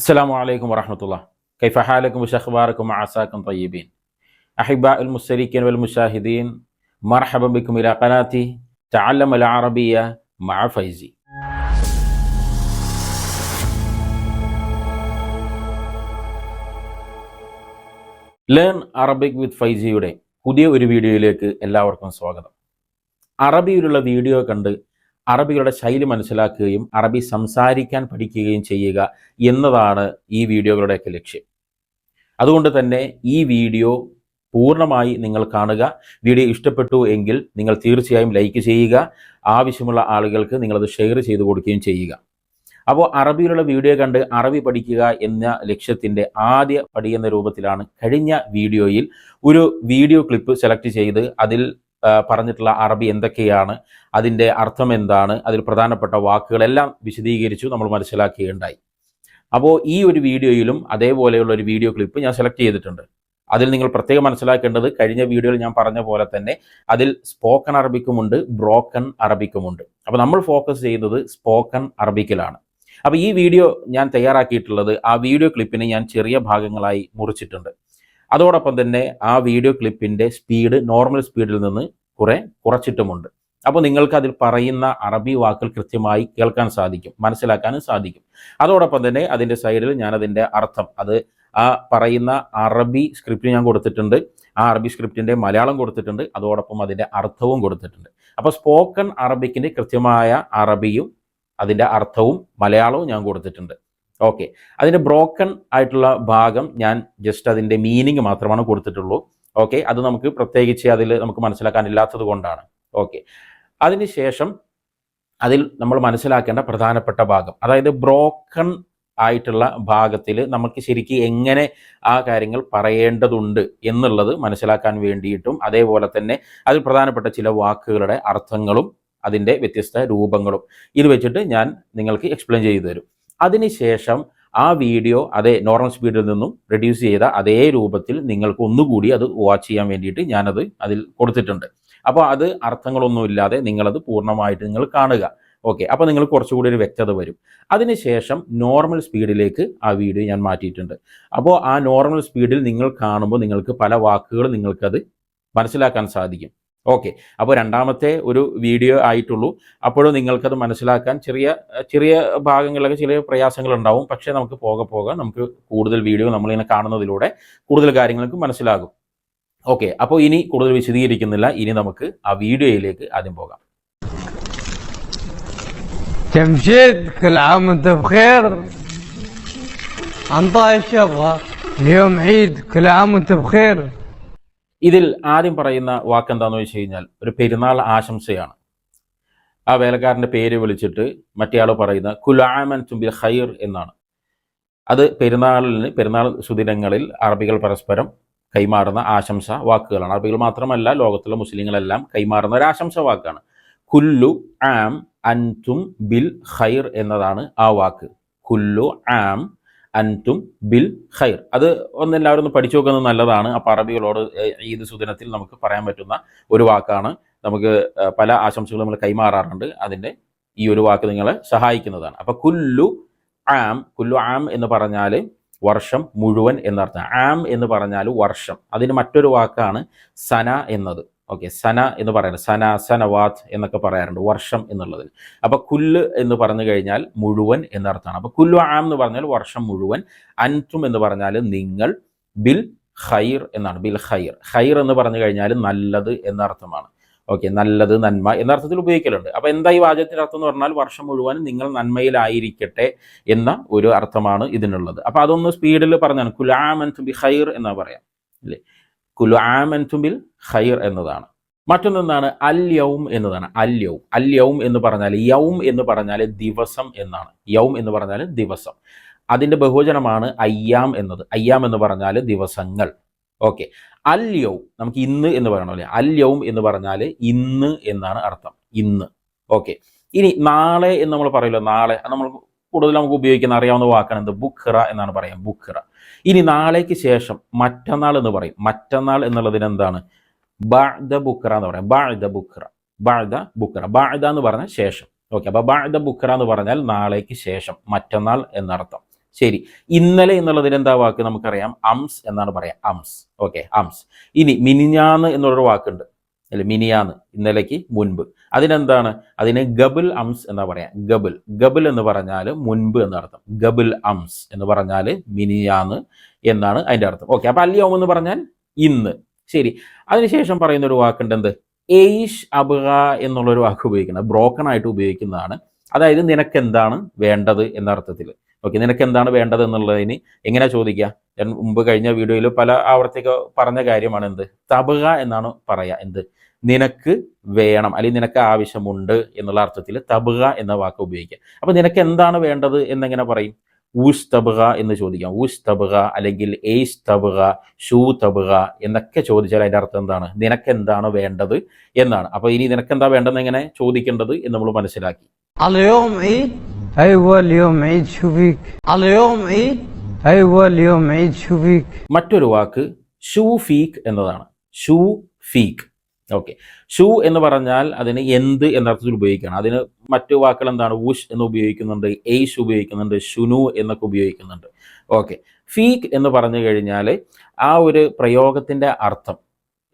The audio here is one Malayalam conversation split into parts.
السلام عليكم ورحمة الله كيف حالكم وش أخباركم وعساكم طيبين أحباء المشتركين والمشاهدين مرحبا بكم إلى قناتي تعلم العربية مع فيزي ലേൺ അറബിക് വിത്ത് ഫൈസിയുടെ പുതിയ ഒരു വീഡിയോയിലേക്ക് എല്ലാവർക്കും സ്വാഗതം അറബിയിലുള്ള വീഡിയോ കണ്ട് അറബികളുടെ ശൈലി മനസ്സിലാക്കുകയും അറബി സംസാരിക്കാൻ പഠിക്കുകയും ചെയ്യുക എന്നതാണ് ഈ വീഡിയോകളുടെയൊക്കെ ലക്ഷ്യം. അതുകൊണ്ട് തന്നെ ഈ വീഡിയോ പൂർണമായി നിങ്ങൾ കാണുക. വീഡിയോ ഇഷ്ടപ്പെട്ടു എങ്കിൽ നിങ്ങൾ തീർച്ചയായും ലൈക്ക് ചെയ്യുക. ആവശ്യമുള്ള ആളുകൾക്ക് നിങ്ങളത് ഷെയർ ചെയ്തു കൊടുക്കുകയും ചെയ്യുക. അപ്പോൾ അറബിയിലുള്ള വീഡിയോ കണ്ട് അറബി പഠിക്കുക എന്ന ലക്ഷ്യത്തിന്റെ ആദ്യ പടി എന്ന രൂപത്തിലാണ് കഴിഞ്ഞ വീഡിയോയിൽ ഒരു വീഡിയോ ക്ലിപ്പ് സെലക്ട് ചെയ്ത് അതിൽ പറഞ്ഞിട്ടുള്ള അറബി എന്തൊക്കെയാണ് അതിന്റെ അർത്ഥം എന്താണ് അതിൽ പ്രധാനപ്പെട്ട വാക്കുകളെല്ലാം വിശദീകരിച്ചു നമ്മൾ മനസ്സിലാക്കുകയുണ്ടായി. അപ്പോൾ ഈ ഒരു വീഡിയോയിലും അതേപോലെയുള്ള ഒരു വീഡിയോ ക്ലിപ്പ് ഞാൻ സെലക്ട് ചെയ്തിട്ടുണ്ട്. അതിൽ നിങ്ങൾ പ്രത്യേകം മനസ്സിലാക്കേണ്ടത് കഴിഞ്ഞ വീഡിയോയിൽ ഞാൻ പറഞ്ഞ പോലെ തന്നെ അതിൽ സ്പോക്കൺ അറബിക്കുമുണ്ട് ബ്രോക്കൺ അറബിക്കുമുണ്ട്. അപ്പോൾ നമ്മൾ ഫോക്കസ് ചെയ്യുന്നത് സ്പോക്കൺ അറബിക്കിലാണ്. അപ്പോൾ ഈ വീഡിയോ ഞാൻ തയ്യാറാക്കിയിട്ടുള്ളത് ആ വീഡിയോ ക്ലിപ്പിനെ ഞാൻ ചെറിയ ഭാഗങ്ങളായി മുറിച്ചിട്ടുണ്ട്. അതോടൊപ്പം തന്നെ ആ വീഡിയോ ക്ലിപ്പിന്റെ സ്പീഡ് നോർമൽ സ്പീഡിൽ നിന്ന് കുറെ കുറച്ചിട്ടുമുണ്ട്. അപ്പോൾ നിങ്ങൾക്ക് അതിൽ പറയുന്ന അറബി വാക്കുകൾ കൃത്യമായി കേൾക്കാൻ സാധിക്കും മനസ്സിലാക്കാനും സാധിക്കും. അതോടൊപ്പം തന്നെ അതിന്റെ സൈഡിൽ ഞാനതിന്റെ അർത്ഥം അത് ആ പറയുന്ന അറബി സ്ക്രിപ്റ്റ് ഞാൻ കൊടുത്തിട്ടുണ്ട് ആ അറബി സ്ക്രിപ്റ്റിന്റെ മലയാളം കൊടുത്തിട്ടുണ്ട് അതോടൊപ്പം അതിന്റെ അർത്ഥവും കൊടുത്തിട്ടുണ്ട്. അപ്പോൾ സ്പോക്കൺ അറബിക്കിന്റെ കൃത്യമായ അറബിയും അതിന്റെ അർത്ഥവും മലയാളവും ഞാൻ കൊടുത്തിട്ടുണ്ട്. ഓക്കെ അതിന്റെ ബ്രോക്കൺ ആയിട്ടുള്ള ഭാഗം ഞാൻ ജസ്റ്റ് അതിന്റെ മീനിങ് മാത്രമാണ് കൊടുത്തിട്ടുള്ളൂ. ഓക്കെ അത് നമുക്ക് പ്രത്യേകിച്ച് അതിൽ നമുക്ക് മനസ്സിലാക്കാനില്ലാത്തത് കൊണ്ടാണ്. ഓക്കെ അതിനുശേഷം അതിൽ നമ്മൾ മനസ്സിലാക്കേണ്ട പ്രധാനപ്പെട്ട ഭാഗം. അതായത് ബ്രോക്കൺ ആയിട്ടുള്ള ഭാഗത്തിൽ നമുക്ക് ശരിക്കും എങ്ങനെ ആ കാര്യങ്ങൾ പറയേണ്ടതുണ്ട് എന്നുള്ളത് മനസ്സിലാക്കാൻ വേണ്ടിയിട്ടും അതേപോലെ തന്നെ അതിൽ പ്രധാനപ്പെട്ട ചില വാക്കുകളുടെ അർത്ഥങ്ങളും അതിന്റെ വ്യത്യസ്ത രൂപങ്ങളും ഇത് വെച്ചിട്ട് ഞാൻ നിങ്ങൾക്ക് എക്സ്പ്ലെയിൻ ചെയ്തു തരും. അതിനുശേഷം ആ വീഡിയോ അതേ നോർമൽ സ്പീഡിൽ നിന്നും റെഡ്യൂസ് ചെയ്ത അതേ രൂപത്തിൽ നിങ്ങൾക്ക് ഒന്നുകൂടി അത് വാച്ച് ചെയ്യാൻ വേണ്ടിയിട്ട് ഞാനത് അതിൽ കൊടുത്തിട്ടുണ്ട്. അപ്പോൾ അത് അർത്ഥങ്ങളൊന്നുമില്ലാതെ നിങ്ങളത് പൂർണമായിട്ട് നിങ്ങൾ കാണുക. ഓക്കെ അപ്പോൾ നിങ്ങൾ കുറച്ചുകൂടി ഒരു വ്യക്തത വരും. അതിനുശേഷം നോർമൽ സ്പീഡിലേക്ക് ആ വീഡിയോ ഞാൻ മാറ്റിയിട്ടുണ്ട്. അപ്പോൾ ആ നോർമൽ സ്പീഡിൽ നിങ്ങൾ കാണുമ്പോൾ നിങ്ങൾക്ക് പല വാക്കുകൾ നിങ്ങൾക്കത് മനസ്സിലാക്കാൻ സാധിക്കും. ഓക്കെ അപ്പോൾ രണ്ടാമത്തെ ഒരു വീഡിയോ ആയിട്ടുള്ളൂ അപ്പോഴും നിങ്ങൾക്കത് മനസ്സിലാക്കാൻ ചെറിയ ചെറിയ ഭാഗങ്ങളിലൊക്കെ ചെറിയ പ്രയാസങ്ങൾ ഉണ്ടാവും പക്ഷേ നമുക്ക് പോകെ പോകെ നമുക്ക് കൂടുതൽ വീഡിയോ നമ്മളിങ്ങനെ കാണുന്നതിലൂടെ കൂടുതൽ കാര്യങ്ങൾക്ക് മനസ്സിലാകും ഓക്കെ അപ്പോൾ ഇനി കൂടുതൽ വിശദീകരിക്കുന്നില്ല ഇനി നമുക്ക് ആ വീഡിയോയിലേക്ക് ആദ്യം പോകാം جمشيد كل عام وانت بخير انطايش يبغى اليوم عيد كل عام وانت بخير ഇതിൽ ആദ്യം പറയുന്ന വാക്കെന്താന്ന് വെച്ച് കഴിഞ്ഞാൽ ഒരു പെരുന്നാൾ ആശംസയാണ്. ആ വേലക്കാരന്റെ പേര് വിളിച്ചിട്ട് മറ്റേയാൾ പറയുന്ന കുലാമൻ തുമ്പിൽ ഹൈർ എന്നാണ്. അത് പെരുന്നാളിന് പെരുന്നാൾ സുദിനങ്ങളിൽ അറബികൾ പരസ്പരം കൈമാറുന്ന ആശംസ വാക്കുകളാണ്. അറബികൾ മാത്രമല്ല ലോകത്തുള്ള മുസ്ലിങ്ങളെല്ലാം കൈമാറുന്ന ഒരു ആശംസ വാക്കാണ്. കുല്ലു ആം അൻതും ബിൽ ഖൈർ എന്നതാണ് ആ വാക്ക്. കുല്ലു ആം അൻതും ബിൽ ഖൈർ. അത് ഒന്ന് എല്ലാവരും ഒന്ന് പഠിച്ചു നോക്കുന്നത് നല്ലതാണ്. അപ്പോൾ അറബികളോട് ഈദ് സുദിനത്തിൽ നമുക്ക് പറയാൻ പറ്റുന്ന ഒരു വാക്കാണ്. നമുക്ക് പല ആശംസകളും നമ്മൾ കൈമാറാറുണ്ട്. അതിന്റെ ഈ ഒരു വാക്ക് നിങ്ങളെ സഹായിക്കുന്നതാണ്. അപ്പോൾ കുല്ലു ആം കുല്ലു ആം എന്ന് പറഞ്ഞാൽ വർഷം മുഴുവൻ എന്നർത്ഥം. ആം എന്ന് പറഞ്ഞാൽ വർഷം. അതിന് മറ്റൊരു വാക്കാണ് സന എന്നത്. ഓക്കെ സന എന്ന് പറയുന്നത് സന സനവാത്ത് എന്നൊക്കെ പറയാറുണ്ട് വർഷം എന്നുള്ളതിന് അപ്പൊ കുല്ല് എന്ന് പറഞ്ഞു കഴിഞ്ഞാൽ മുഴുവൻ എന്നർത്ഥമാണ്. അപ്പൊ കുല്ലു ആം എന്ന് പറഞ്ഞാൽ വർഷം മുഴുവൻ അൻതും എന്ന് പറഞ്ഞാൽ നിങ്ങൾ ബിൽ ഖൈർ എന്നാണ് ബിൽ ഖൈർ. ഖൈർ എന്ന് പറഞ്ഞു കഴിഞ്ഞാൽ നല്ലത് എന്നർത്ഥമാണ്. ഓക്കെ നല്ലത് നന്മ എന്നർത്ഥത്തിൽ ഉപയോഗിക്കലുണ്ട്. അപ്പൊ എന്താ ഈ വാചകത്തിന്റെ അർത്ഥം എന്ന് പറഞ്ഞാൽ വർഷം മുഴുവൻ നിങ്ങൾ നന്മയിലായിരിക്കട്ടെ എന്ന ഒരു അർത്ഥമാണ് ഇതിനുള്ളത്. അപ്പൊ അതൊന്ന് സ്പീഡിൽ പറഞ്ഞാണ്. കുലാമൻ ബി ഖൈർ എന്നാ പറയാം. അല്ലേ? കുലാമൻ ബിൽ ഖൈർ എന്നതാണ്. മറ്റൊന്നെന്താണ്? അൽ യൗം എന്നതാണ്. അൽ യൗം അൽ യൗം എന്ന് പറഞ്ഞാൽ യൗം എന്ന് പറഞ്ഞാൽ ദിവസം എന്നാണ്. യൗം എന്ന് പറഞ്ഞാൽ ദിവസം. അതിന്റെ ബഹുവചനമാണ് അയ്യാം എന്നത്. അയ്യാം എന്ന് പറഞ്ഞാൽ ദിവസങ്ങൾ. ഓക്കെ. അൽ യൗം നമുക്ക് ഇന്ന് എന്ന് പറയണമല്ലേ? അൽ യൗം എന്ന് പറഞ്ഞാൽ ഇന്ന് എന്നാണ് അർത്ഥം. ഇന്ന്. ഓക്കെ. ഇനി നാളെ എന്ന് നമ്മൾ പറയുമല്ലോ നാളെ. നമ്മൾ കൂടുതൽ നമുക്ക് ഉപയോഗിക്കുന്ന അറിയാവുന്ന വാക്കാണ് എന്ത്? ബുഖ്റ എന്നാണ് പറയാം ബുഖ്റ. ഇനി നാളേക്ക് ശേഷം മറ്റന്നാൾ എന്ന് പറയും. മറ്റന്നാൾ എന്നുള്ളതിന് എന്താണ്? ബാഴ്ദ ബുഖ്റ എന്ന് പറയാം. ബാഴ്ദ ബുഖ്റ. ബാഴ്ദ ബുഖ്റ. ബാഴ്ദ എന്ന് പറഞ്ഞാൽ ശേഷം. ഓക്കെ അപ്പൊ ബാഴ്ദ ബുഖ്റ എന്ന് പറഞ്ഞാൽ നാളേക്ക് ശേഷം മറ്റന്നാൾ എന്നർത്ഥം. ശരി. ഇന്നലെ എന്നുള്ളതിന് എന്താ വാക്ക് നമുക്കറിയാം? അംസ് എന്നാണ് പറയാം അംസ്. ഓക്കെ അംസ്. ഇനി മിനിഞ്ഞാന്ന് എന്നുള്ളൊരു വാക്കുണ്ട്. അല്ലെ മിനിയാന്ന് ഇന്നലേക്ക് മുൻപ്. അതിനെന്താണ്? അതിന് ഗബുൽ അംസ് എന്നാ പറയാം. ഗബുൽ ഗബുൽ എന്ന് പറഞ്ഞാൽ മുൻപ് എന്നർത്ഥം. ഗബുൽ അംസ് എന്ന് പറഞ്ഞാൽ മിനിയാന്ന് എന്നാണ് അതിന്റെ അർത്ഥം. ഓക്കെ അപ്പൊ അല്യോം എന്ന് പറഞ്ഞാൽ ഇന്ന്. ശരി. അതിനുശേഷം പറയുന്ന ഒരു വാക്കുണ്ട് എന്ത്? എയ്ഷ് അബുക എന്നുള്ളൊരു വാക്ക് ഉപയോഗിക്കുന്നത്. ബ്രോക്കൺ ആയിട്ട് ഉപയോഗിക്കുന്നതാണ്. അതായത് നിനക്ക് എന്താണ് വേണ്ടത് എന്ന അർത്ഥത്തിൽ. ഓക്കെ നിനക്ക് എന്താണ് വേണ്ടത് എന്നുള്ളതിന് എങ്ങനെ ചോദിക്കുക? ഞാൻ മുമ്പ് കഴിഞ്ഞ വീഡിയോയിൽ പല ആവർത്തിക്ക് പറഞ്ഞ കാര്യമാണ് എന്ത്? തബുക എന്നാണ് പറയുക എന്ത്? നിനക്ക് വേണം അല്ലെങ്കിൽ നിനക്ക് ആവശ്യമുണ്ട് എന്നുള്ള അർത്ഥത്തിൽ തബുക എന്ന വാക്ക് ഉപയോഗിക്കാം അപ്പം നിനക്ക് എന്താണ് വേണ്ടത് എന്നെങ്ങനെ പറയും? ഊഷ് തബുക എന്ന് ചോദിക്കാം. ഊഷ് തബുക അല്ലെങ്കിൽ ഏഷ് തബുക ഷൂ തബുക എന്നൊക്കെ ചോദിച്ചാൽ അതിന്റെ അർത്ഥം എന്താണ്? നിനക്ക് എന്താണ് വേണ്ടത് എന്നാണ്. അപ്പോൾ ഇനി നിനക്ക് എന്താ വേണ്ടത് എങ്ങനെ ചോദിക്കേണ്ടത് എന്ന് നമ്മൾ മനസ്സിലാക്കി. മറ്റൊരു വാക്ക് ഷൂ ഫീക്ക് എന്നതാണ്. ഷൂ ഫീക്ക് ഓക്കെ ഷൂ എന്ന് പറഞ്ഞാൽ അതിന് എന്ത് എന്ന അർത്ഥത്തിൽ ഉപയോഗിക്കണം. അതിന് മറ്റു വാക്കുകൾ എന്താണ്? ഊഷ് എന്ന് ഉപയോഗിക്കുന്നുണ്ട് എയ്ഷ് ഉപയോഗിക്കുന്നുണ്ട് ഷുനു എന്നൊക്കെ ഉപയോഗിക്കുന്നുണ്ട്. ഓക്കെ ഫീക്ക് എന്ന് പറഞ്ഞു കഴിഞ്ഞാൽ ആ ഒരു പ്രയോഗത്തിന്റെ അർത്ഥം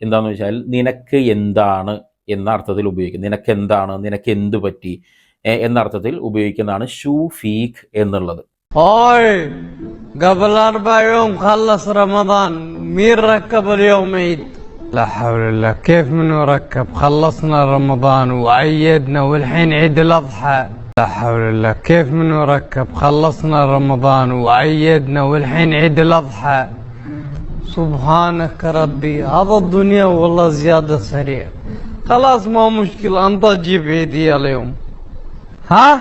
എന്താണെന്ന് വെച്ചാൽ നിനക്ക് എന്താണ് എന്ന അർത്ഥത്തിൽ ഉപയോഗിക്കും. നിനക്ക് എന്താണ് നിനക്ക് എന്ത് പറ്റി എന്ന അർത്ഥത്തിൽ ഉപയോഗിക്കുന്നതാണ് ഷൂ ഫീക്ക് എന്നുള്ളത്. ഓയ് ഗബലാർ റമദാൻ മീർ റക്കബൽ മെയ്ത്ത് مين ركب اليوم عيد لا حول الله كيف منو ركب خلصنا رمضان وعيدنا والحين عيد الاضحى لا حول الله كيف منو ركب خلصنا رمضان وعيدنا والحين عيد الاضحى سبحانك ربي هذا الدنيا والله زيادة سريع خلاص ما مشكلة انت تجيب عيدية اليوم ها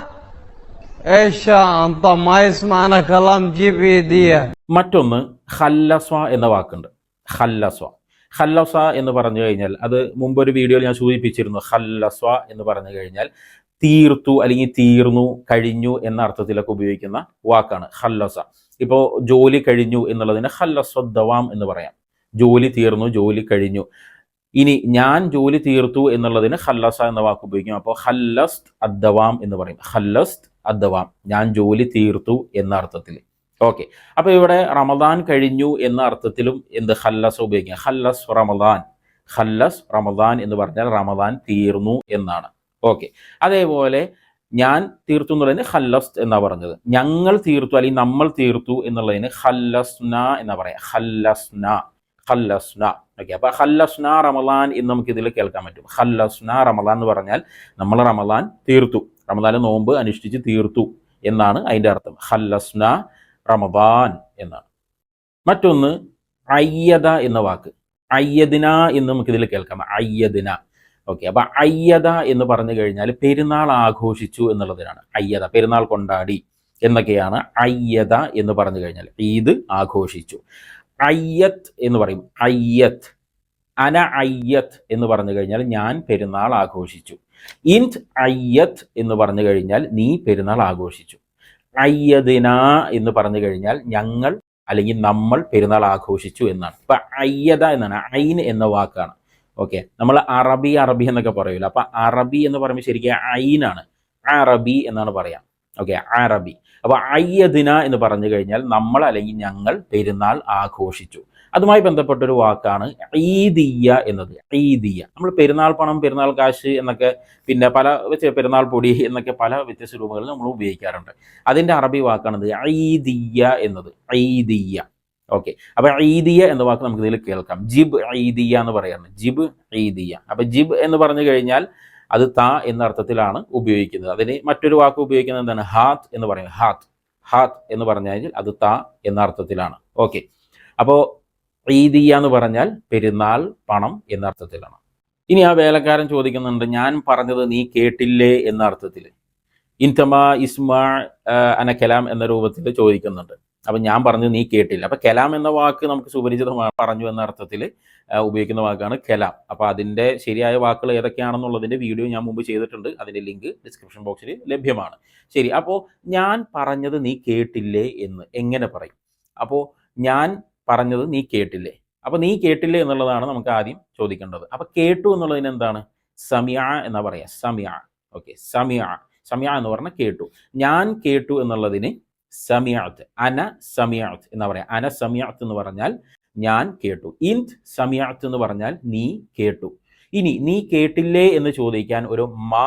ايش يا انت ما يسمعنا كلام جيب عيدية മറ്റൊന്ന് ഹല്ലസ്വ എന്ന വാക്കുണ്ട് ഹല്ലസ്വ ഹല്ലസ്വ എന്ന് പറഞ്ഞു കഴിഞ്ഞാൽ അത് മുമ്പ് ഒരു വീഡിയോയിൽ ഞാൻ സൂചിപ്പിച്ചിരുന്നു ഹല്ലസ എന്ന് പറഞ്ഞു കഴിഞ്ഞാൽ തീർത്തു അല്ലെങ്കിൽ തീർന്നു കഴിഞ്ഞു എന്ന അർത്ഥത്തിലൊക്കെ ഉപയോഗിക്കുന്ന വാക്കാണ് ഹല്ലസ ഇപ്പോൾ ജോലി കഴിഞ്ഞു എന്നുള്ളതിന് ഹല്ലസ്വദ്ദവാം എന്ന് പറയാം. ജോലി തീർന്നു ജോലി കഴിഞ്ഞു. ഇനി ഞാൻ ജോലി തീർത്തു എന്നുള്ളതിന് ഹല്ലസ എന്ന വാക്ക് ഉപയോഗിക്കും. അപ്പോൾ ഹല്ലസ്ത് അദ്ദവാം എന്ന് പറയും. ഹല്ലസ്ത് അദ്ദവാം. ഞാൻ ജോലി തീർത്തു എന്ന അർത്ഥത്തിൽ. ഓക്കെ അപ്പൊ ഇവിടെ റമദാൻ കഴിഞ്ഞു എന്ന അർത്ഥത്തിലും എന്ത് ഹല്ലസ് ഉപയോഗിക്കാം? ഹല്ലസ് റമദാൻ. ഹല്ലസ് റമദാൻ എന്ന് പറഞ്ഞാൽ റമദാൻ തീർന്നു എന്നാണ്. ഓക്കെ അതേപോലെ ഞാൻ തീർത്തു എന്നുള്ളതിന് ഹല്ലസ് എന്നാ പറഞ്ഞത്. ഞങ്ങൾ തീർത്തു അല്ലെങ്കിൽ നമ്മൾ തീർത്തു എന്നുള്ളതിന് ഹല്ലസ്ന എന്നാ പറയാം. ഹല്ലസ്ന ഹല്ലസ്ന ഓക്കെ അപ്പൊ ഹല്ലസ്ന റമദാൻ എന്ന് നമുക്ക് ഇതിൽ കേൾക്കാൻ പറ്റും. ഹല്ലസ്ന റമദാൻ എന്ന് പറഞ്ഞാൽ നമ്മൾ റമദാൻ തീർത്തു. റമദാൻ നോമ്പ് അനുഷ്ഠിച്ച് തീർത്തു എന്നാണ് അതിന്റെ അർത്ഥം. ഹല്ലസ്ന റമദാൻ എന്നാണ്. മറ്റൊന്ന് അയ്യത എന്ന വാക്ക്. അയ്യദിന എന്ന് നമുക്ക് ഇതിൽ കേൾക്കാം. അയ്യദിന. ഓക്കെ അപ്പൊ അയ്യത എന്ന് പറഞ്ഞു കഴിഞ്ഞാൽ പെരുന്നാൾ ആഘോഷിച്ചു എന്നുള്ളതിനാണ്. അയ്യത പെരുന്നാൾ കൊണ്ടാടി എന്നൊക്കെയാണ് അയ്യത എന്ന് പറഞ്ഞു കഴിഞ്ഞാൽ. ഈദ് ആഘോഷിച്ചു. അയ്യത്ത് എന്ന് പറയും. അയ്യത്ത്. അന അയ്യത്ത് എന്ന് പറഞ്ഞു കഴിഞ്ഞാൽ ഞാൻ പെരുന്നാൾ ആഘോഷിച്ചു. ഇൻ അയ്യത്ത് എന്ന് പറഞ്ഞു കഴിഞ്ഞാൽ നീ പെരുന്നാൾ ആഘോഷിച്ചു. അയ്യദിന എന്ന് പറഞ്ഞു കഴിഞ്ഞാൽ ഞങ്ങൾ അല്ലെങ്കിൽ നമ്മൾ പെരുന്നാൾ ആഘോഷിച്ചു എന്നാണ്. ഇപ്പൊ അയ്യത എന്നാണ്. ഐൻ എന്ന വാക്കാണ്. ഓക്കെ. നമ്മൾ അറബി അറബി എന്നൊക്കെ പറയൂല. അപ്പൊ അറബി എന്ന് പറയുമ്പോൾ ശരിക്കും ഐനാണ് അറബി എന്നാണ് പറയാം. ഓക്കെ. അറബി. അപ്പൊ അയ്യദിന എന്ന് പറഞ്ഞു കഴിഞ്ഞാൽ നമ്മൾ അല്ലെങ്കിൽ ഞങ്ങൾ പെരുന്നാൾ ആഘോഷിച്ചു. അതുമായി ബന്ധപ്പെട്ട ഒരു വാക്കാണ് ഈദിയ എന്നത്. ഈദിയ നമ്മൾ പെരുന്നാൾ പണം പെരുന്നാൾ കാശ് എന്നൊക്കെ പിന്നെ പല പെരുന്നാൾ പൊടി എന്നൊക്കെ പല വ്യത്യസ്ത രൂപങ്ങളിൽ നമ്മൾ ഉപയോഗിക്കാറുണ്ട്. അതിന്റെ അറബി വാക്കാണത് ഈദിയ എന്നത്. ഈദിയ ഓക്കെ. അപ്പൊ ഈദിയ എന്ന വാക്ക് നമുക്ക് ഇതിൽ കേൾക്കാം. ജിബ് ഈദിയ എന്ന് പറയാറുണ്ട്. ജിബ് ഈദിയ അപ്പൊ ജിബ് എന്ന് പറഞ്ഞു കഴിഞ്ഞാൽ അത് താ എന്ന അർത്ഥത്തിലാണ് ഉപയോഗിക്കുന്നത്. അതിന് മറ്റൊരു വാക്ക് ഉപയോഗിക്കുന്നത് എന്താണ്? ഹാത്ത് എന്ന് പറയുന്നത് ഹാത്ത് ഹാത്ത് എന്ന് പറഞ്ഞു കഴിഞ്ഞാൽ അത് താ എന്ന അർത്ഥത്തിലാണ്. ഓക്കെ. അപ്പോൾ ഈദിയ എന്ന് പറഞ്ഞാൽ പെരുന്നാൾ പണം എന്നർത്ഥത്തിലാണ്. ഇനി ആ വേലക്കാരൻ ചോദിക്കുന്നുണ്ട് ഞാൻ പറഞ്ഞത് നീ കേട്ടില്ലേ? എന്ന അർത്ഥത്തിൽ ഇൻതമ ഇസ്മാ അന കലാം എന്ന രൂപത്തിൽ ചോദിക്കുന്നുണ്ട്. അപ്പൊ ഞാൻ പറഞ്ഞത് നീ കേട്ടില്ല. അപ്പൊ കലാം എന്ന വാക്ക് നമുക്ക് സുപരിചിതമാണ് പറഞ്ഞു എന്ന അർത്ഥത്തിൽ ഉപയോഗിക്കുന്ന വാക്കാണ് കലാം. അപ്പോൾ അതിന്റെ ശരിയായ വാക്കുകൾ ഏതൊക്കെയാണെന്നുള്ളതിന്റെ വീഡിയോ ഞാൻ മുമ്പ് ചെയ്തിട്ടുണ്ട്. അതിന്റെ ലിങ്ക് ഡിസ്ക്രിപ്ഷൻ ബോക്സിൽ ലഭ്യമാണ്. ശരി അപ്പോൾ ഞാൻ പറഞ്ഞത് നീ കേട്ടില്ലേ എന്ന് എങ്ങനെ പറയും? അപ്പോൾ ഞാൻ പറഞ്ഞത് നീ കേട്ടില്ലേ? അപ്പോൾ നീ കേട്ടില്ലേ എന്നുള്ളതാണ് നമുക്ക് ആദ്യം ചോദിക്കേണ്ടത്. അപ്പോൾ കേട്ടു എന്നുള്ളതിന് എന്താണ്? സമിയ എന്നാ പറയാ. സമിയ. ഓക്കെ സമിയ. സമിയ എന്ന് പറഞ്ഞാൽ കേട്ടു. ഞാൻ കേട്ടു എന്നുള്ളതിന് സമിയാത്ത്. അന സമിയാത്ത് എന്നാ പറയാം. അന സമിയാത്ത് എന്ന് പറഞ്ഞാൽ ഞാൻ കേട്ടു. ഇന്ത് സമിയാത്ത് എന്ന് പറഞ്ഞാൽ നീ കേട്ടു. ഇനി നീ കേട്ടില്ലേ എന്ന് ചോദിക്കാൻ ഒരു മാ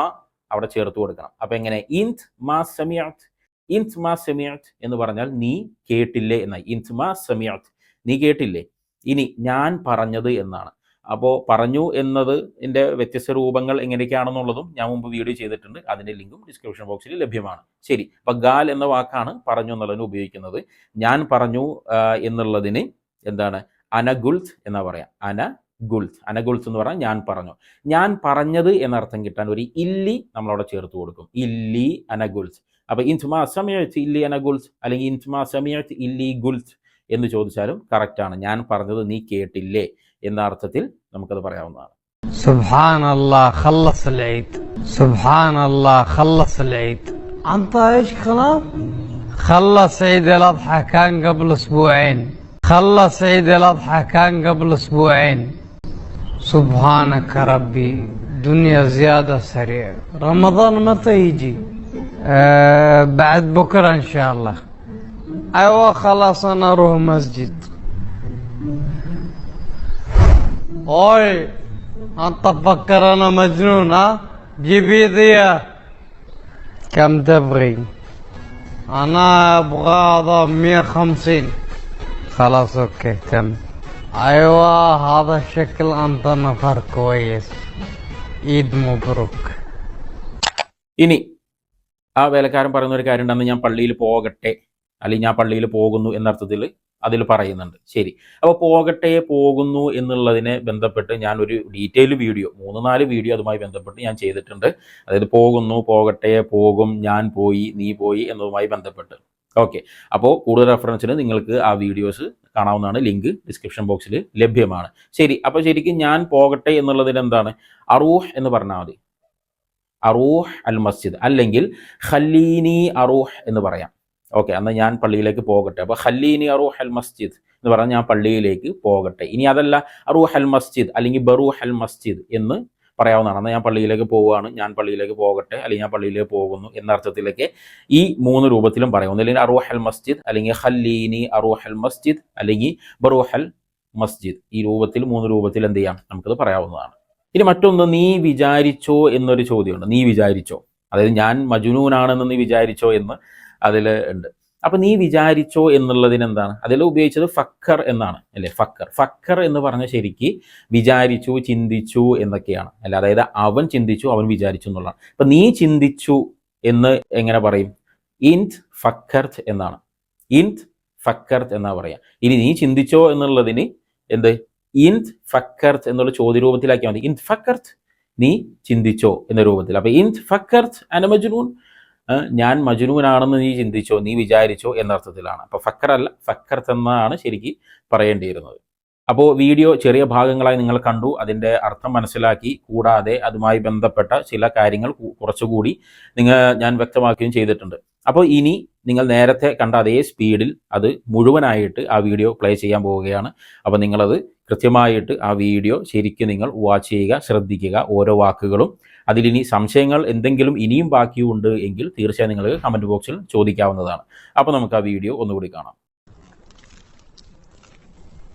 അവിടെ ചേർത്ത് കൊടുക്കണം. അപ്പൊ എങ്ങനെ? ഇന്ത് മാ സമിയാത്ത്. ഇന്ത് മാ സമിയാത്ത് എന്ന് പറഞ്ഞാൽ നീ കേട്ടില്ലേ എന്നായി ഇന്ത് മാ സമിയാത്ത്. നീ കേട്ടില്ലേ? ഇനി ഞാൻ പറഞ്ഞത് എന്നാണ്. അപ്പോൾ പറഞ്ഞു എന്നത് എന്റെ വ്യത്യസ്ത രൂപങ്ങൾ എങ്ങനെയൊക്കെയാണെന്നുള്ളതും ഞാൻ മുമ്പ് വീഡിയോ ചെയ്തിട്ടുണ്ട്. അതിന്റെ ലിങ്കും ഡിസ്ക്രിപ്ഷൻ ബോക്സിൽ ലഭ്യമാണ്. ശരി അപ്പം ഗാൽ എന്ന വാക്കാണ് പറഞ്ഞു എന്നുള്ളതിന് ഉപയോഗിക്കുന്നത്. ഞാൻ പറഞ്ഞു എന്നുള്ളതിന് എന്താണ്? അനഗുൽത്ത് എന്നാ പറയാം. അന ഗുൾത്ത് അനഗുൾത്ത് എന്ന് പറഞ്ഞാൽ ഞാൻ പറഞ്ഞു. ഞാൻ പറഞ്ഞത് എന്നർത്ഥം കിട്ടാൻ ഒരു ഇല്ലി നമ്മളവിടെ ചേർത്ത് കൊടുക്കും. ഇല്ലി അനഗുൽസ് അപ്പൊ ഇൻസുമാ സമയത്ത് ഇല്ലി അനഗുൽസ് അല്ലെങ്കിൽ ഇൻസുമാ സമയത്ത് ഇല്ലി ഗുൽത്ത്. എന്ന് ചോദിച്ചാലും correct ആണ് ഞാൻ പറഞ്ഞത് നീ കേട്ടില്ലേ എന്ന അർത്ഥത്തിൽ നമുക്കത് പറയാവുന്നതാണ് سبحان الله خلص العيد سبحان الله خلص العيد انت ايش كلام خلص عيد الاضحى كان قبل اسبوعين خلص عيد الاضحى كان قبل اسبوعين سبحانك ربي دنيا زيادة سريع رمضان متى يجي آه بعد بكرة ان شاء الله ايوه خلاص انا اروح مسجد اوي انت تفكر انا مجنون ها جيب ايديا كم تبغي انا ابغى هذا 150 خلاص اوكي تم ايوه هذا الشكل انت نفر كويس عيد مبروك ഇനി ആ വേലക്കാരൻ പറയുന്ന ഒരു കാര്യം ഉണ്ടെന്ന് ഞാൻ പള്ളിയിൽ പോകട്ടെ അല്ലെങ്കിൽ ഞാൻ പള്ളിയിൽ പോകുന്നു എന്നർത്ഥത്തിൽ അതിൽ പറയുന്നുണ്ട്. ശരി. അപ്പോൾ പോകട്ടെ പോകുന്നു എന്നുള്ളതിനെ ബന്ധപ്പെട്ട് ഞാൻ ഒരു ഡീറ്റെയിൽ വീഡിയോ മൂന്ന് നാല് വീഡിയോ അതുമായി ബന്ധപ്പെട്ട് ഞാൻ ചെയ്തിട്ടുണ്ട്. അതായത് പോകുന്നു പോകട്ടെ പോകും ഞാൻ പോയി നീ പോയി എന്നതുമായി ബന്ധപ്പെട്ട്. ഓക്കെ. അപ്പോൾ കൂടുതൽ റെഫറൻസിന് നിങ്ങൾക്ക് ആ വീഡിയോസ് കാണാവുന്നതാണ്. ലിങ്ക് ഡിസ്ക്രിപ്ഷൻ ബോക്സിൽ ലഭ്യമാണ്. ശരി. അപ്പോൾ ശരിക്കും ഞാൻ പോകട്ടെ എന്നുള്ളതിന് എന്താണ്? അറൂഹ് എന്ന് പറഞ്ഞാൽ മതി. അറൂഹ് അൽ മസ്ജിദ്. അല്ലെങ്കിൽ ഖല്ലീനി അറൂഹ് എന്ന് പറയാം. ഓക്കെ എന്നാൽ ഞാൻ പള്ളിയിലേക്ക് പോകട്ടെ. അപ്പോൾ ഹല്ലീനി അറൂഹൽ മസ്ജിദ് എന്ന് പറഞ്ഞാൽ ഞാൻ പള്ളിയിലേക്ക് പോകട്ടെ. ഇനി അതല്ല അറൂഹൽ മസ്ജിദ് അല്ലെങ്കിൽ ബറൂഹൽ മസ്ജിദ് എന്ന് പറയാവുന്നതാണ്. എന്നാൽ ഞാൻ പള്ളിയിലേക്ക് പോവുകയാണ്. ഞാൻ പള്ളിയിലേക്ക് പോകട്ടെ അല്ലെങ്കിൽ ഞാൻ പള്ളിയിലേക്ക് പോകുന്നു എന്ന അർത്ഥത്തിലേക്ക് ഈ മൂന്ന് രൂപത്തിലും പറയുന്നു അല്ലെങ്കിൽ അറൂഹൽ മസ്ജിദ് അല്ലെങ്കിൽ ഹല്ലീനി അറൂഹൽ മസ്ജിദ് അല്ലെങ്കിൽ ബറൂഹൽ മസ്ജിദ്. ഈ രൂപത്തിൽ മൂന്ന് രൂപത്തിൽ എന്ത് ചെയ്യാം? നമുക്കത് പറയാവുന്നതാണ്. ഇനി മറ്റൊന്ന് നീ വിചാരിച്ചോ എന്നൊരു ചോദ്യമുണ്ട്. നീ വിചാരിച്ചോ. അതായത് ഞാൻ മജുനൂനാണെന്ന് നീ വിചാരിച്ചോ എന്ന് അതിൽ ഉണ്ട്. അപ്പൊ നീ വിചാരിച്ചോ എന്നുള്ളതിന് എന്താണ്? അതിൽ ഉപയോഗിച്ചത് ഫക്കർ എന്നാണ് അല്ലേ? ഫക്കർ. ഫക്കർ എന്ന് പറഞ്ഞ ശരിക്ക് വിചാരിച്ചു ചിന്തിച്ചു എന്നൊക്കെയാണ്. അല്ല അതായത് അവൻ ചിന്തിച്ചു അവൻ വിചാരിച്ചു എന്നുള്ളതാണ്. അപ്പൊ നീ ചിന്തിച്ചു എന്ന് എങ്ങനെ പറയും? ഇൻത് ഫക്കർത്ത് എന്നാണ്. ഇൻത് ഫക്കർത്ത് എന്നാ പറയാ. ഇനി നീ ചിന്തിച്ചോ എന്നുള്ളതിന് എന്ത്? ഇൻത് ഫക്കർത്ത് എന്നുള്ള ചോദ്യരൂപത്തിലാക്കിയാൽ മതി. ഇൻത് ഫക്കർത്ത് നീ ചിന്തിച്ചോ എന്ന രൂപത്തിൽ. അപ്പൊ ഇൻത് ഫക്കർത്ത് അന മജ്നൂൻ ആ, ഞാൻ മജുനൂനാണെന്ന് നീ ചിന്തിച്ചോ നീ വിചാരിച്ചോ എന്നർത്ഥത്തിലാണ്. അപ്പോൾ ഫക്കർ അല്ല ഫക്കർത്ത് എന്നാണ് ശരിക്കും പറയേണ്ടിയിരുന്നത്. അപ്പോൾ വീഡിയോ ചെറിയ ഭാഗങ്ങളായി നിങ്ങൾ കണ്ടു. അതിന്റെ അർത്ഥം മനസ്സിലാക്കി. കൂടാതെ അതുമായി ബന്ധപ്പെട്ട ചില കാര്യങ്ങൾ കുറച്ചുകൂടി നിങ്ങൾ ഞാൻ വ്യക്തമാക്കുകയും ചെയ്തിട്ടുണ്ട്. അപ്പോൾ ഇനി നിങ്ങൾ നേരത്തെ കണ്ട അതേ സ്പീഡിൽ അത് മുഴുവനായിട്ട് ആ വീഡിയോ പ്ലേ ചെയ്യാൻ പോവുകയാണ്. അപ്പോൾ നിങ്ങളത് കൃത്യമായിട്ട് ആ വീഡിയോ ശരിക്കും നിങ്ങൾ വാച്ച് ചെയ്യുക ശ്രദ്ധിക്കുക ഓരോ വാക്കുകളും. അതിലിനി സംശയങ്ങൾ എന്തെങ്കിലും ഇനിയും ബാക്കിയുണ്ട് എങ്കിൽ തീർച്ചയായും നിങ്ങൾ കമന്റ് ബോക്സിൽ ചോദിക്കാവുന്നതാണ്. അപ്പോൾ നമുക്ക് ആ വീഡിയോ ഒന്നുകൂടി കാണാം.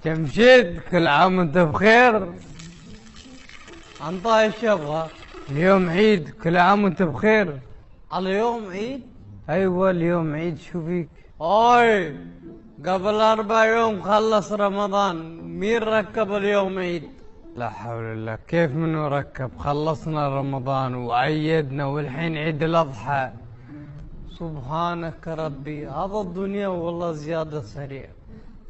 جمشيد كل عام وانت بخير. انت إيش يبغى؟ اليوم عيد كل عام وانت بخير. على يوم عيد؟ أيوه اليوم عيد شو فيك؟ أوي قبل أربع يوم خلص رمضان مين ركب اليوم عيد؟ لا حول الله كيف منو ركب؟ خلصنا رمضان وعيدنا والحين عيد الأضحى. سبحانك ربي هذا الدنيا والله زيادة سريع.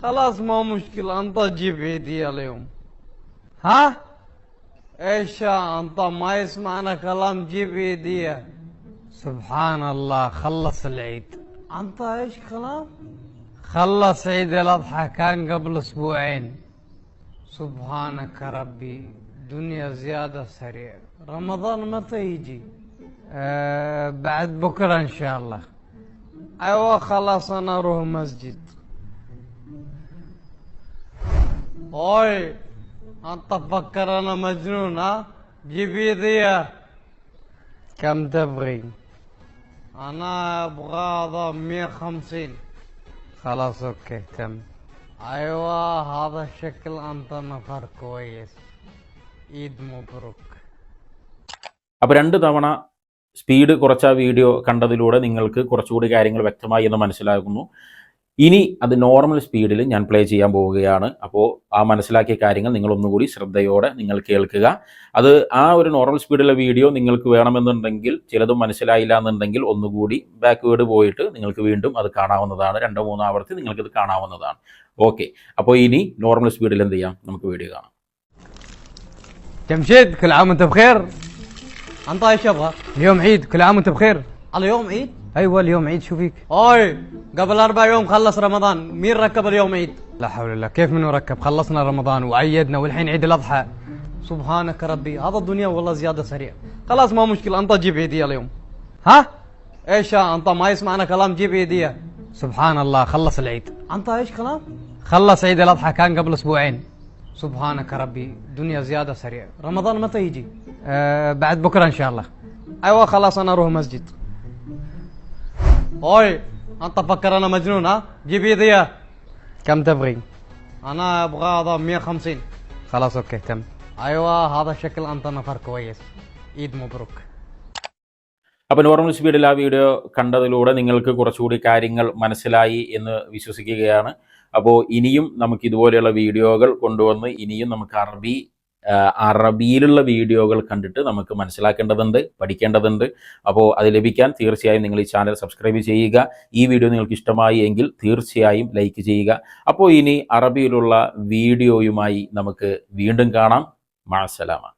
خلاص ما مشكلة أنت جيب عيدية اليوم. ها؟ إيش أنت؟ ما يسمعنا كلام جيب عيدية سبحان الله خلص العيد. أنت إيش كلام؟ خلص عيد الأضحى كان قبل أسبوعين. سبحانك ربي دنيا زيادة سريع. رمضان متى يجي؟ آه بعد بكرة إن شاء الله. أيوه خلاص أنا أروح مسجد اوي انت تفكر انا مجنون ها جيب ايديا كم تبغي انا ابغى هذا 150 خلاص اوكي تم ايوه هذا الشكل انت نفر كويس عيد مبروك അപ്പോൾ രണ്ട് തവണ സ്പീഡ് കുറച്ച വീഡിയോ കണ്ടതിലൂടെ നിങ്ങൾക്ക് കുറച്ചുകൂടി കാര്യങ്ങൾ വ്യക്തമായി എന്ന് മനസ്സിലാക്കുന്നു ഇനി അത് നോർമൽ സ്പീഡിൽ ഞാൻ പ്ലേ ചെയ്യാൻ പോവുകയാണ് അപ്പോൾ ആ മനസ്സിലാക്കിയ കാര്യങ്ങൾ നിങ്ങൾ ഒന്നുകൂടി ശ്രദ്ധയോടെ നിങ്ങൾ കേൾക്കുക അത് ആ ഒരു നോർമൽ സ്പീഡിലെ വീഡിയോ നിങ്ങൾക്ക് വേണമെന്നുണ്ടെങ്കിൽ ചിലതും മനസ്സിലായില്ല എന്നുണ്ടെങ്കിൽ ഒന്നുകൂടി ബാക്ക്വേഡ് പോയിട്ട് നിങ്ങൾക്ക് വീണ്ടും അത് കാണാവുന്നതാണ് രണ്ടോ മൂന്നോ ആവർത്തി നിങ്ങൾക്കിത് കാണാവുന്നതാണ് ഓക്കെ അപ്പോൾ ഇനി നോർമൽ സ്പീഡിൽ എന്ത് ചെയ്യാം നമുക്ക് വീഡിയോ കാണാം جمشيد كل عام وانت بخير انت ايش يبغى؟ اليوم عيد كل عام وانت بخير اليوم عيد؟ أيوه اليوم عيد شو فيك؟ أوي قبل أربع يوم خلص رمضان مين ركب اليوم عيد؟ لا حول الله كيف منو ركب؟ خلصنا رمضان وعيدنا والحين عيد الأضحى سبحانك ربي هذا الدنيا والله زيادة سريع خلاص ما مشكلة انت جيب هدية اليوم ها؟ إيش؟ انت ما يسمعنا كلام جيب هدية سبحان الله خلص العيد انت إيش كلام؟ خلص عيد الأضحى كان قبل أسبوعين سبحانك ربي دنيا زيادة سريع رمضان متى يجي أه بعد بكرة إن شاء الله أيوة خلاص أنا أروح مسجد أوي أنت فكر أنا مجنون ها جيب هدية كم تبغي أنا أبغى هذا 150 خلاص أوكي تم أيوة هذا شكل أنت نفر كويس عيد مبروك അപ്പോൾ നോർമൽ സ്പീഡിൽ ആ വീഡിയോ കണ്ടതിലൂടെ നിങ്ങൾക്ക് കുറച്ചുകൂടി കാര്യങ്ങൾ മനസ്സിലായി എന്ന് വിശ്വസിക്കുകയാണ് അപ്പോൾ ഇനിയും നമുക്ക് ഇതുപോലെയുള്ള വീഡിയോകൾ കൊണ്ടുവന്ന് ഇനിയും നമുക്ക് അറബി ആ, അറബിയിലുള്ള വീഡിയോകൾ കണ്ടിട്ട് നമുക്ക് മനസ്സിലാക്കേണ്ടതുണ്ട് പഠിക്കേണ്ടതുണ്ട്. അപ്പോൾ അത് ലഭിക്കാൻ തീർച്ചയായും നിങ്ങൾ ഈ ചാനൽ സബ്സ്ക്രൈബ് ചെയ്യുക. ഈ വീഡിയോ നിങ്ങൾക്ക് ഇഷ്ടമായി എങ്കിൽ തീർച്ചയായും ലൈക്ക് ചെയ്യുക. അപ്പോൾ ഇനി അറബിയിലുള്ള വീഡിയോയുമായി നമുക്ക് വീണ്ടും കാണാം. മാസലാമ